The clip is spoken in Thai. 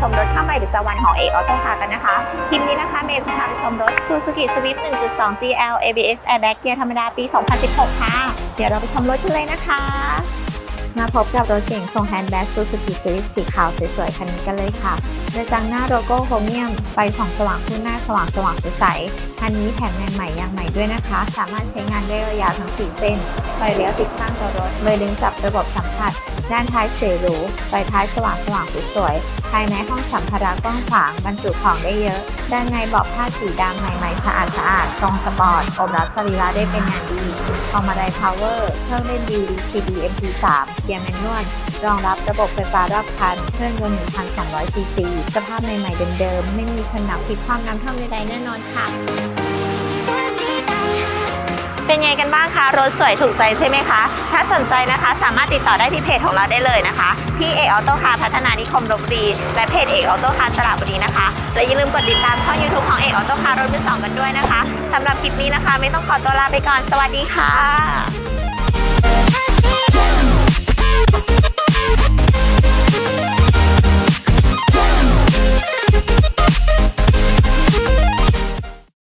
ชมรถข้ามใหม่ประจวันของเอกออโต้คาร์กันนะคะ คลิปนี้นะคะเมย์จะพาไปชมรถ Suzuki Swift 1.2 GL ABS Airbag เกียร์ธรรมดาปี 2016 ค่ะ เดี๋ยวเราไปชมรถกันเลยนะคะ มาพบกับรถเก๋งทรงแฮนด์แบ็ก Suzuki Swift สีขาวสวยๆ คันนี้กันเลยค่ะกระจังหน้าโลโก้โครเมียมไฟส่องสว่างคู่หน้าสว่างสว่างๆใสๆคันนี้แถมแรงใหม่ยางใหม่ด้วยนะคะ สามารถใช้งานได้ระยะทั้ง 4 เส้น ไฟเลี้ยวติดข้างตัวรถมือดึงจับระบบสัมผัส ด้านท้ายสวยหรูไฟท้ายสว่างสว่างสวยๆภายในห้องสัมภาระกว้างขวางบรรจุของได้เยอะ ด้านในเบาะผ้าสีดำใหม่ๆสะอาดสะอาดทรงสปอร์ตอบรับสรีระได้เป็นอย่างดีคอมมาไดพาวเวอร์เครื่องเล่นดี CD MP3 เกียร์แมนนวลรองรับระบบไฟฟ้ารอบคันเครื่องยนต์1,200ซีซีสภาพใหม่ๆเดิมๆไม่มีชนหนักพลิกความน้ำท่วมใดๆแน่นอนค่ะ เป็นไงกันบ้างคะรถสวยถูกใจใช่ไหมคะ ถ้าสนใจนะคะสามารถติดต่อได้ที่เพจของเราได้เลยนะคะ ที่เอกออโต้คาร์พัฒนานิคมลบบุรีและเพจเอกออโต้คาร์สระบุรีนะคะ และอย่าลืมกดติดตามช่อง YouTube ของเอกออโต้คาร์รถมือสองกันด้วยนะคะสำหรับคลิปนี้นะคะ ไม่ต้องขอตัวลาไปก่อนสวัสดีค่ะ